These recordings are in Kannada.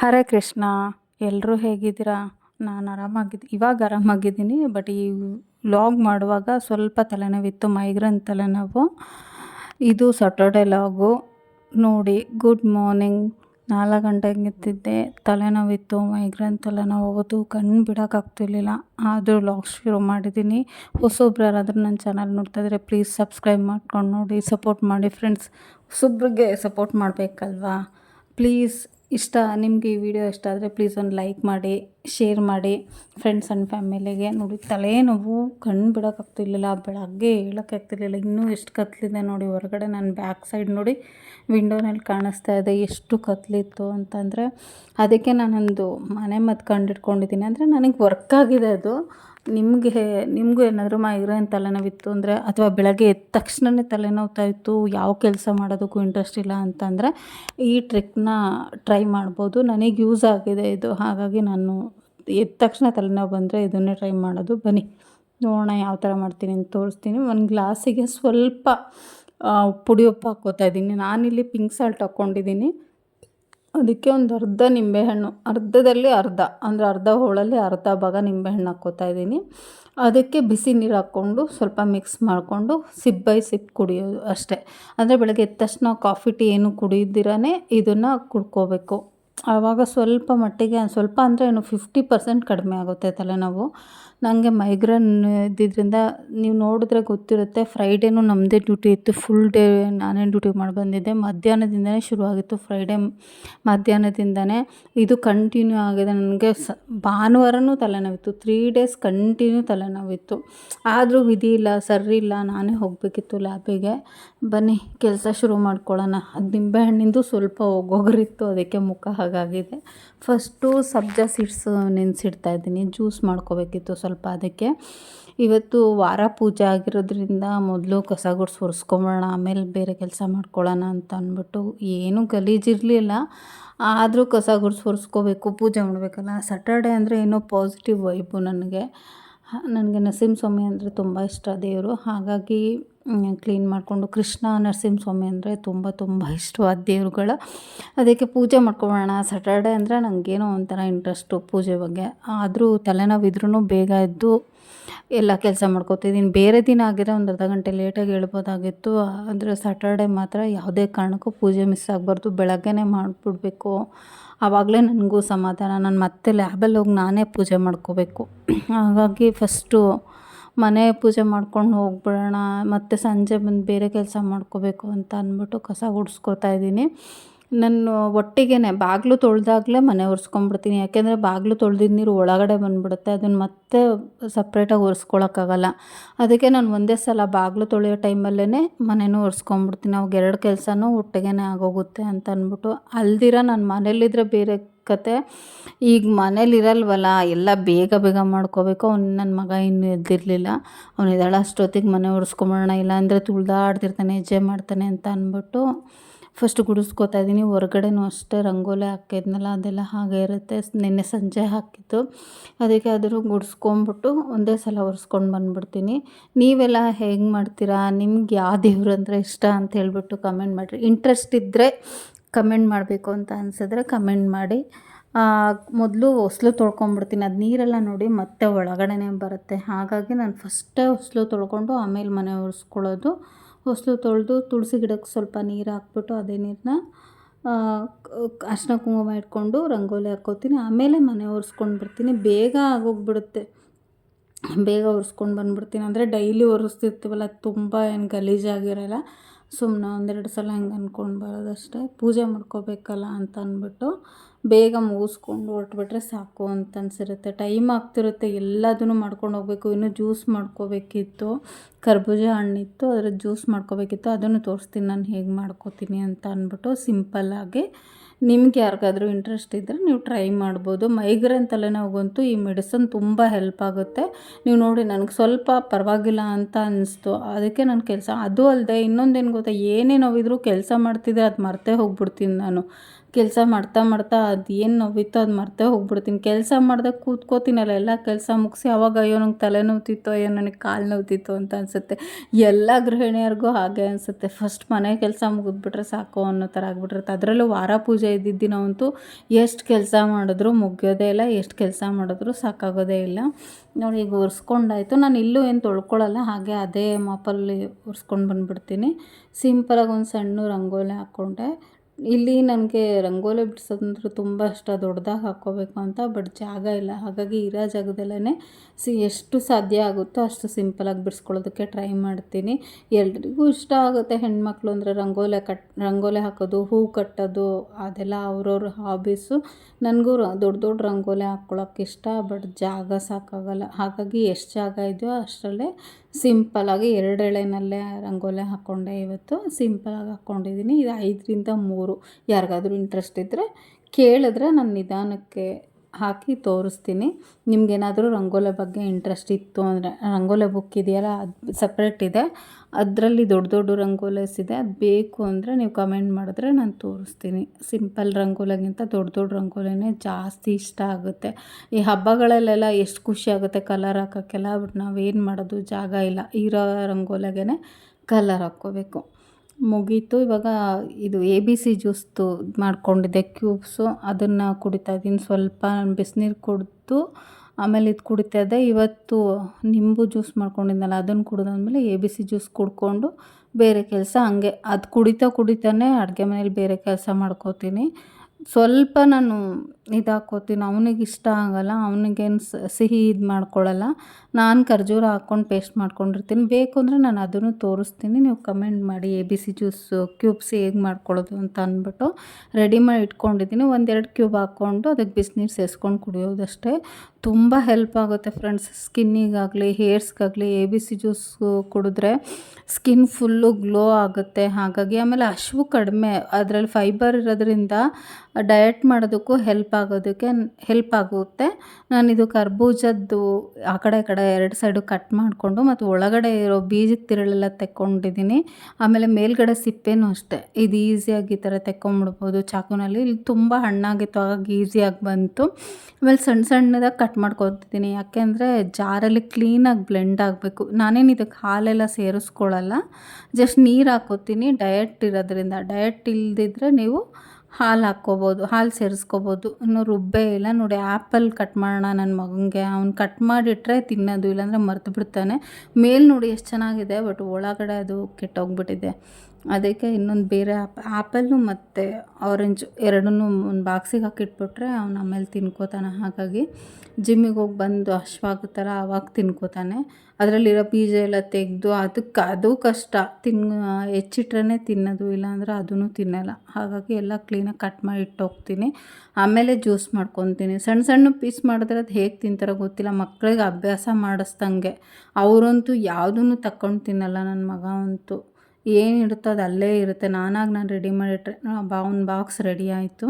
ಹರೇ ಕೃಷ್ಣ ಎಲ್ಲರೂ ಹೇಗಿದ್ದೀರಾ? ನಾನು ಆರಾಮಾಗಿದ್ದು ಇವಾಗ ಆರಾಮಾಗಿದ್ದೀನಿ, ಬಟ್ ಈ ಲಾಗ್ ಮಾಡುವಾಗ ಸ್ವಲ್ಪ ತಲೆನೋವಿತ್ತು ಮೈಗ್ರೇನ್ ತಲೆನೋವು. ಇದು ಸಟರ್ಡೆ ಲಾಗು ನೋಡಿ ಗುಡ್ ಮಾರ್ನಿಂಗ್ ನಾಲ್ಕು ಗಂಟೆಗೆ ಎತ್ತಿದ್ದೆ, ತಲೆನೋವಿತ್ತು ಮೈಗ್ರೇನ್ ತಲೆನೋವು ಕಣ್ಣು ಬಿಡೋಕ್ಕಾಗ್ತಿರ್ಲಿಲ್ಲ ಆದರೂ ಲಾಗ್ ಶುರು ಮಾಡಿದ್ದೀನಿ. ಹೊಸೊಬ್ರು ಯಾರಾದರೂ ನನ್ನ ಚಾನಲ್ ನೋಡ್ತಾ ಇದ್ದರೆ ಪ್ಲೀಸ್ ಸಬ್ಸ್ಕ್ರೈಬ್ ಮಾಡ್ಕೊಂಡು ನೋಡಿ ಸಪೋರ್ಟ್ ಮಾಡಿ ಫ್ರೆಂಡ್ಸ್ ಹೊಸೊಬ್ರಿಗೆ ಸಪೋರ್ಟ್ ಮಾಡಬೇಕಲ್ವಾ? ಪ್ಲೀಸ್ ಇಷ್ಟ, ನಿಮಗೆ ಈ ವಿಡಿಯೋ ಇಷ್ಟ ಆದರೆ ಪ್ಲೀಸ್ ಒಂದು ಲೈಕ್ ಮಾಡಿ ಶೇರ್ ಮಾಡಿ. ಫ್ರೆಂಡ್ಸ್ ಆ್ಯಂಡ್ ಫ್ಯಾಮಿಲಿಗೆ ನೋಡಿ, ತಲೆನೋವು ಕಣ್ಣು ಬಿಡೋಕ್ಕಾಗ್ತಿರ್ಲಿಲ್ಲ ಬೆಳಗ್ಗೆ ಹೇಳೋಕ್ಕಾಗ್ತಿರ್ಲಿಲ್ಲ ಇನ್ನೂ ಎಷ್ಟು ಕತ್ಲಿದೆ ನೋಡಿ, ಹೊರಗಡೆ ನಾನು ಬ್ಯಾಕ್ ಸೈಡ್ ನೋಡಿ ವಿಂಡೋನಲ್ಲಿ ಕಾಣಿಸ್ತಾ ಇದೆ ಎಷ್ಟು ಕತ್ಲಿತ್ತು ಅಂತಂದರೆ, ಅದಕ್ಕೆ ನಾನೊಂದು ಮನೆ ಮದ್ದು ಕಂಡು ಇಟ್ಕೊಂಡಿದ್ದೀನಿ ಅಂದರೆ ನನಗೆ ವರ್ಕ್ ಆಗಿದೆ ಅದು. ನಿಮಗೆ ನಿಮಗೂ ಏನಾದರೂ ಮೈಗ್ರೇನ್ ತಲೆನೋವಿತ್ತು ಅಂದರೆ ಅಥವಾ ಬೆಳಗ್ಗೆ ಎದ್ದ ತಕ್ಷಣವೇ ತಲೆನೋವ್ತಾ ಇತ್ತು, ಯಾವ ಕೆಲಸ ಮಾಡೋದಕ್ಕೂ ಇಂಟ್ರೆಸ್ಟ್ ಇಲ್ಲ ಅಂತಂದರೆ ಈ ಟ್ರಿಕ್ನ ಟ್ರೈ ಮಾಡ್ಬೋದು. ನನಗೆ ಯೂಸ್ ಆಗಿದೆ ಇದು, ಹಾಗಾಗಿ ನಾನು ಎದ್ದ ತಕ್ಷಣ ತಲೆನೋವು ಬಂದರೆ ಇದನ್ನೇ ಟ್ರೈ ಮಾಡೋದು. ಬನ್ನಿ, ನೋಡೋಣ ಯಾವ ಥರ ಮಾಡ್ತೀನಿ ಅಂತ ತೋರಿಸ್ತೀನಿ. ಒಂದು ಗ್ಲಾಸಿಗೆ ಸ್ವಲ್ಪ ಪುಡಿ ಉಪ್ಪು ಹಾಕ್ಕೋತಾ ಇದ್ದೀನಿ. ನಾನಿಲ್ಲಿ ಪಿಂಕ್ ಸಾಲ್ಟ್ ಹಾಕ್ಕೊಂಡಿದ್ದೀನಿ ಅದಕ್ಕೆ ಒಂದು ಅರ್ಧ ನಿಂಬೆಹಣ್ಣು, ಅರ್ಧದಲ್ಲಿ ಅರ್ಧ, ಅಂದರೆ ಅರ್ಧ ಹೋಳಲ್ಲಿ ಅರ್ಧ ಭಾಗ ನಿಂಬೆಹಣ್ಣು ಹಾಕ್ಕೋತಾ ಇದ್ದೀನಿ. ಅದಕ್ಕೆ ಬಿಸಿ ನೀರು ಹಾಕ್ಕೊಂಡು ಸ್ವಲ್ಪ ಮಿಕ್ಸ್ ಮಾಡಿಕೊಂಡು ಸಿಪ್ ಬೈ ಸಿಪ್ ಕುಡಿಯೋದು ಅಷ್ಟೇ. ಅಂದರೆ ಬೆಳಗ್ಗೆ ಎದ್ದ ತಕ್ಷಣ ಕಾಫಿ ಟೀ ಏನು ಕುಡಿದಿರೇ ಇದನ್ನು ಕುಡ್ಕೋಬೇಕು. ಆವಾಗ ಸ್ವಲ್ಪ ಮಟ್ಟಿಗೆ, ಸ್ವಲ್ಪ ಅಂದರೆ ಏನು ಫಿಫ್ಟಿ ಪರ್ಸೆಂಟ್ ಕಡಿಮೆ ಆಗುತ್ತೆ ತಲೆನೋವು. ನನಗೆ ಮೈಗ್ರೇನ್ ಇದ್ದಿದ್ದರಿಂದ ನೀವು ನೋಡಿದ್ರೆ ಗೊತ್ತಿರುತ್ತೆ ಫ್ರೈಡೇನೂ ನಮ್ಮದೇ ಡ್ಯೂಟಿ ಇತ್ತು. ಫುಲ್ ಡೇ ನಾನೇ ಡ್ಯೂಟಿ ಮಾಡಿ ಬಂದಿದ್ದೆ. ಮಧ್ಯಾಹ್ನದಿಂದನೇ ಶುರುವಾಗಿತ್ತು ಫ್ರೈಡೇ ಮಧ್ಯಾಹ್ನದಿಂದನೇ. ಇದು ಕಂಟಿನ್ಯೂ ಆಗಿದೆ. ನನಗೆ ಸ, ಭಾನುವಾರನೂ ತಲೆನೋವಿತ್ತು. ತ್ರೀ ಡೇಸ್ ಕಂಟಿನ್ಯೂ ತಲೆನೋವಿತ್ತು. ಆದರೂ ವಿಧಿ ಇಲ್ಲ ಸರಿ ಇಲ್ಲ, ನಾನೇ ಹೋಗಬೇಕಿತ್ತು ಲ್ಯಾಬಿಗೆ ಬನ್ನಿ, ಕೆಲಸ ಶುರು ಮಾಡ್ಕೊಳ್ಳೋಣ. ಅದು ನಿಂಬೆಹಣ್ಣಿಂದು ಸ್ವಲ್ಪ ಒಗೊಗರಿತ್ತು, ಅದಕ್ಕೆ ಮುಖ ಹಾಗಾಗಿದೆ ಫಸ್ಟು ಸಬ್ಜಾ ಸೀಡ್ಸ್ ನೆನೆಸಿಡ್ತಾ ಇದ್ದೀನಿ. ಜ್ಯೂಸ್ ಮಾಡ್ಕೋಬೇಕಿತ್ತು ಸ್ವಲ್ಪ ಅದಕ್ಕೆ. ಇವತ್ತು ವಾರ ಪೂಜೆ ಆಗಿರೋದ್ರಿಂದ ಮೊದಲು ಕಸ ಗುಡ್ಸಿ ಒರೆಸ್ಕೊಂಬೋಣ ಆಮೇಲೆ ಬೇರೆ ಕೆಲಸ ಮಾಡ್ಕೊಳ್ಳೋಣ ಅಂತ ಅಂದ್ಬಿಟ್ಟು ಏನೂ ಗಲೀಜಿರಲಿಲ್ಲ. ಆದರೂ ಕಸ ಗುಡ್ಸಿ ಒರೆಸ್ಕೋಬೇಕು, ಪೂಜೆ ಮಾಡಬೇಕಲ್ಲ. ಸ್ಯಾಟರ್ಡೆ ಅಂದರೆ ಏನೋ ಪಾಸಿಟಿವ್ ವೈಬು ನನಗೆ. ನನಗೆ ನರಸಿಂಹಸ್ವಾಮಿ ಅಂದರೆ ತುಂಬ ಇಷ್ಟ ದೇವರು. ಹಾಗಾಗಿ ಕ್ಲೀನ್ ಮಾಡಿಕೊಂಡು ಕೃಷ್ಣ ನರಸಿಂಹಸ್ವಾಮಿ ಅಂದರೆ ತುಂಬ ತುಂಬ ಇಷ್ಟವಾದ ದೇವ್ರುಗಳು. ಅದಕ್ಕೆ ಪೂಜೆ ಮಾಡ್ಕೊಬೋಣ ಸ್ಯಾಟರ್ಡೆ ಅಂದರೆ ನನಗೇನೋ ಒಂಥರ ಇಂಟ್ರೆಸ್ಟು ಪೂಜೆ ಬಗ್ಗೆ. ಆದರೂ ತಲೆನೋವಿದ್ರೂ ಬೇಗ ಎದ್ದು ಎಲ್ಲ ಕೆಲಸ ಮಾಡ್ಕೋತಿದ್ದೀನಿ ಬೇರೆ ದಿನ ಆಗಿದ್ರೆ ಒಂದು ಅರ್ಧ ಗಂಟೆ ಲೇಟಾಗಿ ಹೇಳ್ಬೋದಾಗಿತ್ತು. ಅಂದರೆ ಸ್ಯಾಟರ್ಡೆ ಮಾತ್ರ ಯಾವುದೇ ಕಾರಣಕ್ಕೂ ಪೂಜೆ ಮಿಸ್ ಆಗಬಾರ್ದು. ಬೆಳಗ್ಗೆನೇ ಮಾಡಿಬಿಡ್ಬೇಕು. ಆವಾಗಲೇ ನನಗೂ ಸಮಾಧಾನ. ನಾನು ಮತ್ತೆ ಲ್ಯಾಬಲ್ಲಿ ಹೋಗಿ ನಾನೇ ಪೂಜೆ ಮಾಡ್ಕೋಬೇಕು. ಹಾಗಾಗಿ ಫಸ್ಟು ಮನೆ ಪೂಜೆ ಮಾಡ್ಕೊಂಡು ಹೋಗ್ಬಿಡೋಣ, ಮತ್ತು ಸಂಜೆ ಬಂದು ಬೇರೆ ಕೆಲಸ ಮಾಡ್ಕೋಬೇಕು ಅಂತ ಅಂದ್ಬಿಟ್ಟು ಕಸ ಗುಡಿಸ್ಕೋತಾ ಇದ್ದೀನಿ. ನಾನು ಒಟ್ಟಿಗೆ ಬಾಗಿಲು ತೊಳೆದಾಗಲೇ ಮನೆ ಒರೆಸ್ಕೊಂಬಿಡ್ತೀನಿ. ಯಾಕೆಂದರೆ ಬಾಗಿಲು ತೊಳೆದಿದ್ದ ನೀರು ಒಳಗಡೆ ಬಂದುಬಿಡುತ್ತೆ ಅದನ್ನು ಮತ್ತೆ ಸಪ್ರೇಟಾಗಿ ಒರೆಸ್ಕೊಳಕ್ಕಾಗಲ್ಲ. ಅದಕ್ಕೆ ನಾನು ಒಂದೇ ಸಲ ಬಾಗಿಲು ತೊಳೆಯೋ ಟೈಮಲ್ಲೇ ಮನೆಯೂ ಒರೆಸ್ಕೊಂಬಿಡ್ತೀನಿ. ಅವಾಗ ಎರಡು ಕೆಲಸನೂ ಒಟ್ಟಿಗೆ ಆಗೋಗುತ್ತೆ ಅಂತ ಅಂದ್ಬಿಟ್ಟು. ಅಲ್ದಿರ ನಾನು ಮನೇಲಿದ್ದರೆ ಬೇರೆ ಕತೆ ಈಗ ಮನೇಲಿರಲ್ವಲ್ಲ, ಎಲ್ಲ ಬೇಗ ಬೇಗ ಮಾಡ್ಕೋಬೇಕು. ಅವ್ನು ನನ್ನ ಮಗ ಇನ್ನೂ ಎದ್ದಿರಲಿಲ್ಲ. ಅವ್ನು ಇದ್ದಾಳೆ ಅಷ್ಟೊತ್ತಿಗೆ ಮನೆ ಒರ್ಸ್ಕೊಂಬರಣ ಇಲ್ಲ ಅಂದರೆ ತುಳಿದಾಡ್ತಿರ್ತಾನೆ, ಹೆಜ್ಜೆ ಮಾಡ್ತಾನೆ ಅಂತ ಅಂದ್ಬಿಟ್ಟು ಫಸ್ಟ್ ಗುಡಿಸ್ಕೋತಾ ಇದ್ದೀನಿ. ಹೊರಗಡೆನೂ ಅಷ್ಟೇ ರಂಗೋಲಿ ಹಾಕಿದ್ನಲ್ಲ, ಅದೆಲ್ಲ ಹಾಗೆ ಇರುತ್ತೆ. ನಿನ್ನೆ ಸಂಜೆ ಹಾಕಿತ್ತು. ಅದಕ್ಕೆ ಆದರೂ ಗುಡಿಸ್ಕೊಂಬಿಟ್ಟು ಒಂದೇ ಸಲ ಒರೆಸ್ಕೊಂಡು ಬಂದುಬಿಡ್ತೀನಿ. ನೀವೆಲ್ಲ ಹೇಗೆ ಮಾಡ್ತೀರಾ? ನಿಮ್ಗೆ ಯಾವ ದೇವ್ರು ಅಂದರೆ ಇಷ್ಟ ಅಂತ ಹೇಳಿಬಿಟ್ಟು ಕಮೆಂಟ್ ಮಾಡಿರಿ. ಇಂಟ್ರೆಸ್ಟ್ ಇದ್ದರೆ ಕಮೆಂಟ್ ಮಾಡಬೇಕು ಅಂತ ಅನಿಸಿದ್ರೆ ಕಮೆಂಟ್ ಮಾಡಿ. ಮೊದಲು ಹೊಸ್ಲು ತೊಳ್ಕೊಂಬಿಡ್ತೀನಿ. ಅದು ನೀರೆಲ್ಲ ನೋಡಿ ಮತ್ತೆ ಒಳಗಡೆನೇ ಬರುತ್ತೆ. ಹಾಗಾಗಿ ನಾನು ಫಸ್ಟೇ ಹೊಸ್ಲು ತೊಳ್ಕೊಂಡು ಆಮೇಲೆ ಮನೆ ಒರೆಸ್ಕೊಳ್ಳೋದು. ಹೊಸ್ಲು ತೊಳೆದು ತುಳಸಿ ಗಿಡಕ್ಕೆ ಸ್ವಲ್ಪ ನೀರು ಹಾಕ್ಬಿಟ್ಟು ಅದೇ ನೀರನ್ನ ಅರ್ಶಿನ ಕುಂಕುಮ ಇಟ್ಕೊಂಡು ರಂಗೋಲಿ ಹಾಕ್ಕೋತೀನಿ ಆಮೇಲೆ ಮನೆ ಒರೆಸ್ಕೊಂಡು ಬರ್ತೀನಿ ಬೇಗ ಆಗೋಗ್ಬಿಡುತ್ತೆ. ಬೇಗ ಒರೆಸ್ಕೊಂಡು ಬಂದ್ಬಿಡ್ತೀನಿ. ಅಂದರೆ ಡೈಲಿ ಒರೆಸ್ತಿರ್ತೀವಲ್ಲ, ತುಂಬ ಏನು ಗಲೀಜಾಗಿರಲ್ಲ. ಸುಮ್ಮನೆ ಒಂದೆರಡು ಸಲ ಹಿಂಗೆ ಅಂದ್ಕೊಂಡು ಬರೋದಷ್ಟೇ. ಪೂಜೆ ಮಾಡ್ಕೋಬೇಕಲ್ಲ ಅಂತ ಅಂದ್ಬಿಟ್ಟು ಬೇಗ ಮುಗಿಸ್ಕೊಂಡು ಹೊರ್ಟ್ಬಿಟ್ರೆ ಸಾಕು ಅಂತ ಅನಿಸಿರುತ್ತೆ. ಟೈಮ್ ಆಗ್ತಿರುತ್ತೆ, ಎಲ್ಲದನ್ನು ಮಾಡ್ಕೊಂಡು ಹೋಗಬೇಕು. ಇನ್ನೂ ಜ್ಯೂಸ್ ಮಾಡ್ಕೋಬೇಕಿತ್ತು, ಕರ್ಬೂಜ ಹಣ್ಣಿತ್ತು ಅದರ ಜ್ಯೂಸ್ ಮಾಡ್ಕೋಬೇಕಿತ್ತು. ಅದನ್ನು ತೋರಿಸ್ತೀನಿ ನಾನು ಹೇಗೆ ಮಾಡ್ಕೋತೀನಿ ಅಂತ ಅಂದ್ಬಿಟ್ಟು ಸಿಂಪಲ್ಲಾಗಿ ನಿಮ್ಗೆ ಯಾರಿಗಾದರೂ ಇಂಟ್ರೆಸ್ಟ್ ಇದ್ದರೆ ನೀವು ಟ್ರೈ ಮಾಡ್ಬೋದು. ಮೈಗ್ರೇನ್ ತಲೆನೋವಂತೂ ಈ ಮೆಡಿಸನ್ ತುಂಬ ಹೆಲ್ಪ್ ಆಗುತ್ತೆ. ನೀವು ನೋಡಿ, ನನಗೆ ಸ್ವಲ್ಪ ಪರವಾಗಿಲ್ಲ ಅಂತ ಅನ್ನಿಸ್ತು ಅದಕ್ಕೆ ನನ್ನ ಕೆಲಸ, ಅದು ಅಲ್ಲದೆ ಇನ್ನೊಂದೇನು ಗೊತ್ತಾ ಏನೇ ನೋವಿದ್ರೂ ಕೆಲಸ ಮಾಡ್ತಿದ್ರೆ ಅದು ಮರ್ತೇ ಹೋಗ್ಬಿಡ್ತೀನಿ ನಾನು. ಕೆಲಸ ಮಾಡ್ತಾ ಮಾಡ್ತಾ ಅದು ಏನು ನೋವಿತ್ತೋ ಅದು ಮರ್ತೇ ಹೋಗ್ಬಿಡ್ತೀನಿ. ಕೆಲಸ ಮಾಡಿದೆ ಕೂತ್ಕೋತೀನಲ್ಲ, ಎಲ್ಲ ಕೆಲಸ ಮುಗಿಸಿ ಅವಾಗ ಅಯ್ಯೋ ನಂಗೆ ತಲೆ ನೋವುತ್ತಿತ್ತು ಅಯ್ಯೋ ನನಗೆ ಕಾಲು ನೋವ್ತಿತ್ತು ಅಂತ ಅನಿಸುತ್ತೆ. ಎಲ್ಲ ಗೃಹಿಣಿಯರಿಗೂ ಹಾಗೆ ಅನಿಸುತ್ತೆ. ಫಸ್ಟ್ ಮನೆ ಕೆಲಸ ಮುಗಿದ್ಬಿಟ್ರೆ ಸಾಕು ಅನ್ನೋ ಥರ ಆಗ್ಬಿಟ್ಟಿರುತ್ತೆ. ಅದರಲ್ಲೂ ವಾರ ಪೂಜೆ ಇದ್ದಿದ್ದ ದಿನ ಅಂತೂ ಎಷ್ಟು ಕೆಲಸ ಮಾಡಿದ್ರು ಮುಗಿಯೋದೇ ಇಲ್ಲ, ಎಷ್ಟು ಕೆಲಸ ಮಾಡಿದ್ರು ಸಾಕಾಗೋದೇ ಇಲ್ಲ. ನೋಡಿ ಈಗ ಒರ್ಸ್ಕೊಂಡಾಯ್ತು. ನಾನು ಇಲ್ಲೂ ಏನು ತೊಳ್ಕೊಳ್ಳಲ್ಲ ಹಾಗೆ ಅದೇ ಮಾಪಲ್ಲಿ ಒರೆಸ್ಕೊಂಡು ಬಂದುಬಿಡ್ತೀನಿ. ಸಿಂಪಲಾಗಿ ಒಂದು ಸಣ್ಣ ರಂಗೋಲಿ ಹಾಕ್ಕೊಂಡೆ ಇಲ್ಲಿ ನನಗೆ ರಂಗೋಲಿ ಬಿಡ್ಸೋದಂದ್ರೆ ತುಂಬ ಇಷ್ಟ. ದೊಡ್ಡದಾಗಿ ಹಾಕ್ಕೋಬೇಕು ಅಂತ, ಬಟ್ ಜಾಗ ಇಲ್ಲ. ಹಾಗಾಗಿ ಇರೋ ಜಾಗದಲ್ಲೇ ಸಿ ಎಷ್ಟು ಸಾಧ್ಯ ಆಗುತ್ತೋ ಅಷ್ಟು ಸಿಂಪಲಾಗಿ ಬಿಡಿಸ್ಕೊಳ್ಳೋದಕ್ಕೆ ಟ್ರೈ ಮಾಡ್ತೀನಿ. ಎಲ್ರಿಗೂ ಇಷ್ಟ ಆಗುತ್ತೆ ಹೆಣ್ಮಕ್ಳು ಅಂದರೆ ರಂಗೋಲೆ ಕಟ್, ರಂಗೋಲಿ ಹಾಕೋದು, ಹೂ ಕಟ್ಟೋದು, ಅದೆಲ್ಲ ಅವ್ರವ್ರ ಹಾಬೀಸು. ನನಗೂ ದೊಡ್ಡ ದೊಡ್ಡ ರಂಗೋಲಿ ಹಾಕ್ಕೊಳಕ್ಕೆ ಇಷ್ಟ, ಬಟ್ ಜಾಗ ಸಾಕಾಗಲ್ಲ. ಹಾಗಾಗಿ ಎಷ್ಟು ಜಾಗ ಇದೆಯೋ ಅಷ್ಟರಲ್ಲೇ ಸಿಂಪಲಾಗಿ ಎರಡು ಎಳೆನಲ್ಲೇ ರಂಗೋಲಿ ಹಾಕ್ಕೊಂಡೆ ಇವತ್ತು. ಸಿಂಪಲಾಗಿ ಹಾಕ್ಕೊಂಡಿದ್ದೀನಿ. ಇದು ಐದರಿಂದ ಮೂರು. ಯಾರಿಗಾದ್ರೂ ಇಂಟ್ರೆಸ್ಟ್ ಇದ್ದರೆ ಕೇಳಿದ್ರೆ ನಾನು ನಿಧಾನಕ್ಕೆ ಹಾಕಿ ತೋರಿಸ್ತೀನಿ. ನಿಮಗೇನಾದರೂ ರಂಗೋಲೆ ಬಗ್ಗೆ ಇಂಟ್ರೆಸ್ಟ್ ಇತ್ತು ಅಂದರೆ, ರಂಗೋಲೆ ಬುಕ್ ಇದೆಯಲ್ಲ, ಅದು ಸಪ್ರೇಟ್ ಇದೆ. ಅದರಲ್ಲಿ ದೊಡ್ಡ ದೊಡ್ಡ ರಂಗೋಲಿಸ್ ಇದೆ. ಅದು ಬೇಕು ಅಂದರೆ ನೀವು ಕಮೆಂಟ್ ಮಾಡಿದ್ರೆ ನಾನು ತೋರಿಸ್ತೀನಿ. ಸಿಂಪಲ್ ರಂಗೋಲಿಗಿಂತ ದೊಡ್ಡ ದೊಡ್ಡ ರಂಗೋಲಿನೇ ಜಾಸ್ತಿ ಇಷ್ಟ ಆಗುತ್ತೆ. ಈ ಹಬ್ಬಗಳಲ್ಲೆಲ್ಲ ಎಷ್ಟು ಖುಷಿ ಆಗುತ್ತೆ ಕಲರ್ ಹಾಕೋಕ್ಕೆಲ್ಲ, ಬಟ್ ನಾವೇನು ಮಾಡೋದು ಜಾಗ ಇಲ್ಲ. ಇರೋ ರಂಗೋಲಿಗೆ ಕಲರ್ ಹಾಕ್ಕೋಬೇಕು. ಮುಗೀತು. ಇವಾಗ ಇದು ಎ ಬಿ ಸಿ ಜ್ಯೂಸ್ದು ಮಾಡ್ಕೊಂಡಿದ್ದೆ ಕ್ಯೂಬ್ಸು. ಅದನ್ನು ಕುಡಿತಾ ಇದ್ದೀನಿ. ಸ್ವಲ್ಪ ಬಿಸಿನೀರು ಕುಡಿದು ಆಮೇಲೆ ಇದು ಕುಡಿತಾ ಇದ್ದೆ. ಇವತ್ತು ನಿಂಬು ಜ್ಯೂಸ್ ಮಾಡ್ಕೊಂಡಿದ್ನಲ್ಲ, ಅದನ್ನು ಕುಡಿದಾದ್ಮೇಲೆ ಎ ಬಿ ಸಿ ಜ್ಯೂಸ್ ಕುಡ್ಕೊಂಡು ಬೇರೆ ಕೆಲಸ ಹಂಗೆ, ಅದು ಕುಡಿತಾ ಕುಡಿತಾನೆ ಅಡುಗೆ ಮನೇಲಿ ಬೇರೆ ಕೆಲಸ ಮಾಡ್ಕೋತೀನಿ. ಸ್ವಲ್ಪ ನಾನು ಇದು ಹಾಕ್ಕೋತೀನಿ ಅವನಿಗೆ ಇಷ್ಟ ಆಗೋಲ್ಲ, ಅವನಿಗೇನು ಸಿಹಿ ಇದು ಮಾಡ್ಕೊಳ್ಳಲ್ಲ ನಾನು ಖರ್ಜೂರ ಹಾಕ್ಕೊಂಡು ಪೇಸ್ಟ್ ಮಾಡ್ಕೊಂಡಿರ್ತೀನಿ. ಬೇಕು ಅಂದರೆ ನಾನು ಅದನ್ನು ತೋರಿಸ್ತೀನಿ. ನೀವು ಕಮೆಂಟ್ ಮಾಡಿ A B C juice cubes ಹೇಗೆ ಮಾಡ್ಕೊಳ್ಳೋದು ಅಂತ ಅಂದ್ಬಿಟ್ಟು ರೆಡಿ ಮಾಡಿ ಇಟ್ಕೊಂಡಿದ್ದೀನಿ. ಒಂದೆರಡು ಕ್ಯೂಬ್ ಹಾಕ್ಕೊಂಡು ಅದಕ್ಕೆ ಬಿಸಿನೀರು ಸೇರಿಸ್ಕೊಂಡು ಕುಡಿಯೋದಷ್ಟೇ. ತುಂಬ ಹೆಲ್ಪ್ ಆಗುತ್ತೆ ಫ್ರೆಂಡ್ಸ್ ಸ್ಕಿನ್ನಿಗಾಗಲಿ, ಹೇರ್ಸ್ಗಾಗಲಿ ಎ ಬಿ ಸಿ ಜ್ಯೂಸ್ ಕುಡಿದ್ರೆ ಸ್ಕಿನ್ ಫುಲ್ಲು ಗ್ಲೋ ಆಗುತ್ತೆ. ಹಾಗಾಗಿ ಆಮೇಲೆ ಹಶುವು ಕಡಿಮೆ. ಅದರಲ್ಲಿ ಫೈಬರ್ ಇರೋದ್ರಿಂದ ಡಯಟ್ ಮಾಡೋದಕ್ಕೂ ಹೆಲ್ಪ್ ಆಗೋದಕ್ಕೆ ಹೆಲ್ಪ್ ಆಗುತ್ತೆ. ನಾನಿದು ಕರ್ಬೂಜದ್ದು ಆ ಕಡೆ ಕಡೆ ಎರಡು ಸೈಡು ಕಟ್ ಮಾಡಿಕೊಂಡು ಮತ್ತು ಒಳಗಡೆ ಇರೋ ಬೀಜದ ತಿರುಳೆಲ್ಲ ತೆಕ್ಕೊಂಡಿದ್ದೀನಿ. ಆಮೇಲೆ ಮೇಲ್ಗಡೆ ಸಿಪ್ಪೆನೂ ಅಷ್ಟೇ. ಇದು ಈಸಿಯಾಗಿ ಈ ಥರ ತೆಕ್ಕೊಂಬಿಡ್ಬೋದು ಚಾಕುನಲ್ಲಿ. ಇಲ್ಲಿ ತುಂಬ ಹಣ್ಣಾಗಿತ್ತು, ಹಾಗಾಗಿ ಈಸಿಯಾಗಿ ಬಂತು. ಆಮೇಲೆ ಸಣ್ಣ ಸಣ್ಣದಾಗಿ ಕಟ್ ಮಾಡ್ಕೊತಿದ್ದೀನಿ. ಯಾಕೆಂದರೆ ಜಾರಲ್ಲಿ ಕ್ಲೀನಾಗಿ ಬ್ಲೆಂಡ್ ಆಗಬೇಕು. ನಾನೇನು ಇದಕ್ಕೆ ಹಾಲೆಲ್ಲ ಸೇರಿಸ್ಕೊಳ್ಳಲ್ಲ. ಜಸ್ಟ್ ನೀರು ಹಾಕೋತೀನಿ. ಡಯಟ್ ಇರೋದ್ರಿಂದ. ಡಯಟ್ ಇಲ್ಲದಿದ್ದರೆ ನೀವು ಹಾಲು ಹಾಕ್ಕೋಬೋದು, ಹಾಲು ಸೇರಿಸ್ಕೋಬೋದು. ಇನ್ನು ರುಬ್ಬೇ ಇಲ್ಲ. ನೋಡಿ ಆ್ಯಪಲ್ ಕಟ್ ಮಾಡೋಣ ನನ್ನ ಮಗನಿಗೆ ಅವ್ನು ಕಟ್ ಮಾಡಿಟ್ರೆ ತಿನ್ನೋದು, ಇಲ್ಲಾಂದರೆ ಮರೆತು ಬಿಡ್ತಾನೆ ಮೇಲೆ ನೋಡಿ ಎಷ್ಟು ಚೆನ್ನಾಗಿದೆ, ಬಟ್ ಒಳಗಡೆ ಅದು ಕೆಟ್ಟೋಗ್ಬಿಟ್ಟಿದೆ. ಅದಕ್ಕೆ ಇನ್ನೊಂದು ಬೇರೆ ಆ್ಯಪ್ ಆ್ಯಪಲ್ಲು ಮತ್ತು ಆರೆಂಜ್ ಎರಡನ್ನೂ ಒಂದು ಬಾಕ್ಸಿಗೆ ಹಾಕಿಟ್ಬಿಟ್ರೆ ಅವ್ನು ಆಮೇಲೆ ತಿನ್ಕೋತಾನೆ. ಹಾಗಾಗಿ ಜಿಮ್ಮಿಗೆ ಹೋಗಿ ಬಂದು ಹಶ್ವಾಗುತ್ತಲ್ಲ ಆವಾಗ ತಿನ್ಕೋತಾನೆ. ಅದರಲ್ಲಿರೋ ಬೀಜ ಎಲ್ಲ ತೆಗೆದು ಅದಕ್ಕೆ, ಅದು ಕಷ್ಟ. ತಿನ್, ಹೆಚ್ಚಿಟ್ರೇ ತಿನ್ನೋದು, ಇಲ್ಲಾಂದ್ರೆ ಅದನ್ನು ತಿನ್ನಲ್ಲ. ಹಾಗಾಗಿ ಎಲ್ಲ ಕ್ಲೀನಾಗಿ ಕಟ್ ಮಾಡಿ ಇಟ್ಟೋಗ್ತೀನಿ ಆಮೇಲೆ ಜ್ಯೂಸ್ ಮಾಡ್ಕೊತೀನಿ. ಸಣ್ಣ ಸಣ್ಣ ಪೀಸ್ ಮಾಡಿದ್ರೆ ಅದು ಹೇಗೆ ತಿಂತಾರೋ ಗೊತ್ತಿಲ್ಲ. ಮಕ್ಕಳಿಗೆ ಅಭ್ಯಾಸ ಮಾಡಿಸ್ದಂಗೆ. ಅವರಂತೂ ಯಾವುದನ್ನು ತಕ್ಕೊಂಡು ತಿನ್ನಲ್ಲ ನನ್ನ ಮಗ ಅಂತೂ. ಏನಿರುತ್ತೋ ಅದು ಅಲ್ಲೇ ಇರುತ್ತೆ. ನಾನಾಗಿ ನಾನು ರೆಡಿ ಮಾಡಿಟ್ರೆ ಬಾ, ಒಂದು ಬಾಕ್ಸ್ ರೆಡಿ ಆಯಿತು.